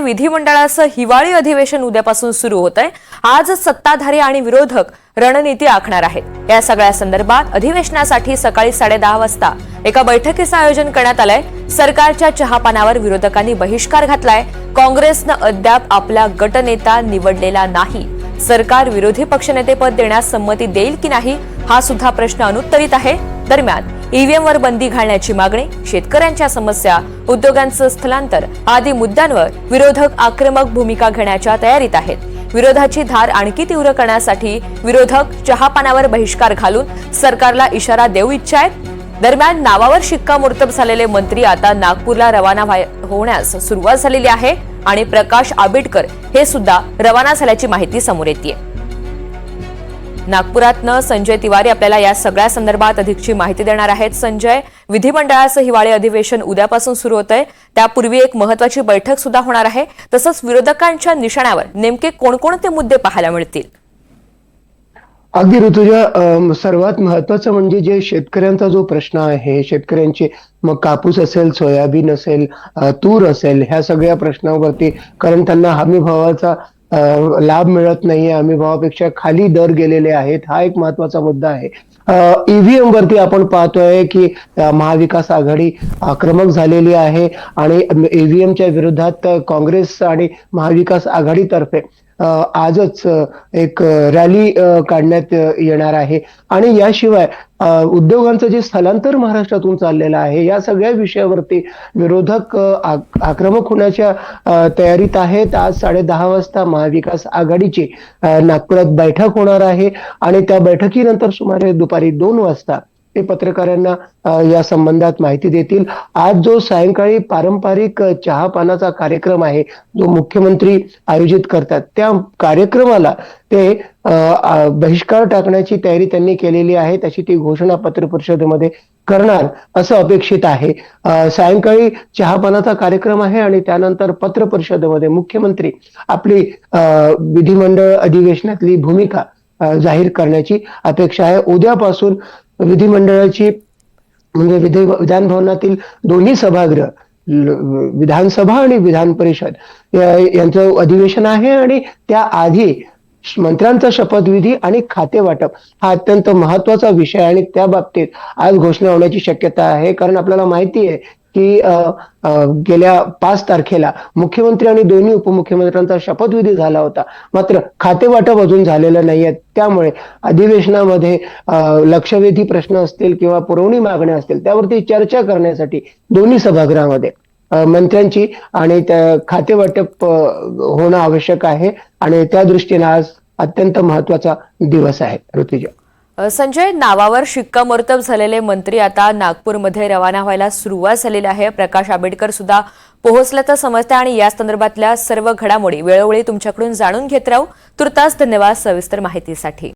विधिमंडळाचं हिवाळी अधिवेशन उद्यापासून सुरू होत आहे आज सत्ताधारी आणि विरोधक रणनीती आखणार आहेत. या सगळ्या संदर्भात अधिवेशनासाठी सकाळी साडेदहा वाजता एका बैठकीचं आयोजन करण्यात आलंय. सरकारच्या चहापानावर विरोधकांनी बहिष्कार घातलाय. काँग्रेसनं अद्याप आपला गटनेता निवडलेला नाही. सरकार विरोधी पक्षनेतेपद देण्यास संमती देईल की नाही हा सुद्धा प्रश्न अनुत्तरित आहे. दरम्यान ईव्हीएमवर बंदी घालण्याची मागणी शेतकऱ्यांच्या समस्या उद्योगांचं स्थलांतर आदी मुद्द्यांवर विरोधक आक्रमक भूमिका घेण्याच्या तयारीत आहेत. विरोधाची धार आणखी तीव्र करण्यासाठी विरोधक चहापानावर बहिष्कार घालून सरकारला इशारा देऊ इच्छायत. दरम्यान नावावर शिक्कामोर्तब झालेले मंत्री आता नागपूरला रवाना व्हाय- होण्यास सुरुवात झालेली आहे आणि प्रकाश आंबेडकर हे सुद्धा रवाना झाल्याची माहिती समोर येते नागपुरातनं संजय तिवारी आपल्याला या सगळ्या संदर्भात अधिकची माहिती देणार आहेत. संजय विधिमंडळाचं हिवाळी अधिवेशन उद्यापासून सुरू होत आहे त्यापूर्वी एक महत्वाची बैठक सुद्धा होणार आहे. तसंच विरोधकांच्या निशाण्यावर नेमके कोणकोणते मुद्दे पाहायला मिळतील? अगदी ऋतुजा सर्वात महत्वाचं म्हणजे जे शेतकऱ्यांचा जो प्रश्न आहे शेतकऱ्यांचे मग कापूस असेल सोयाबीन असेल तूर असेल ह्या सगळ्या प्रश्नावरती कारण त्यांना हमी भावाचा लाभ मिळत नाहीये. आम्ही भावापेक्षा खाली दर गेलेले आहेत. हा एक महत्त्वाचा मुद्दा आहे. ईव्हीएम वरती आपण पाहतोय की महाविकास आघाडी आक्रमक झालेली आहे आणि ईव्हीएमच्या विरोधात काँग्रेस आणि महाविकास आघाडीतर्फे आजच एक रॅली काढण्यात येणार आहे. आणि याशिवाय उद्योगांचं जे स्थलांतर महाराष्ट्रातून चाललेलं आहे या सगळ्या विषयावरती विरोधक आक्रमक होण्याच्या तयारीत आहेत. आज साडे दहा वाजता महाविकास आघाडीची नागपुरात बैठक होणार आहे. आणि त्या बैठकीनंतर सुमारे दुपारी दोन वाजता ते पत्रकारांना या संबंधात माहिती देतील. आज जो सायंकाळी पारंपरिक चहा चहापानाचा कार्यक्रम आहे जो मुख्यमंत्री आयोजित करतात त्या कार्यक्रमाला ते बहिष्कार टाकण्याची तयारी त्यांनी केलेली आहे त्याची ती घोषणा पत्र परिषदेमध्ये करणार असं अपेक्षित आहे. सायंकाळी चहापानाचा कार्यक्रम आहे आणि त्यानंतर पत्र परिषदेमध्ये मुख्यमंत्री आपली विधिमंडळ अधिवेशनातली भूमिका जाहीर करण्याची अपेक्षा आहे. उद्यापासून विधिमंडळाची म्हणजे विधी विधान भवनातील दोन्ही सभागृह विधानसभा आणि विधान परिषद यांचं अधिवेशन आहे आणि त्या आधी मंत्र्यांचा शपथविधी आणि खाते वाटप हा अत्यंत महत्त्वाचा विषय आणि त्या बाबतीत आज घोषणा होण्याची शक्यता आहे. कारण आपल्याला माहिती आहे की गेल्या पाच तारखेला मुख्यमंत्री आणि दोन्ही उपमुख्यमंत्र्यांचा शपथविधी झाला होता. मात्र खाते वाटप अजून झालेलं नाहीये. त्यामुळे अधिवेशनामध्ये लक्षवेधी प्रश्न असतील किंवा पुरवणी मागण्या असतील त्यावरती चर्चा करण्यासाठी दोन्ही सभागृहामध्ये मंत्र्यांची आणि त्या खाते वाटप होणं आवश्यक आहे. आणि त्या दृष्टीने आज अत्यंत महत्त्वाचा दिवस आहे ऋतुजा. संजय नावावर शिक्कामोर्तब झालेले मंत्री आता नागपूरमध्ये रवाना व्हायला सुरुवात झालेली आहे. प्रकाश आंबेडकर सुद्धा पोहोचल्याचं समजतं आणि या संदर्भातल्या सर्व घडामोडी वेळोवेळी तुमच्याकडून जाणून घेत राहू. तुर्तास धन्यवाद सविस्तर माहितीसाठी.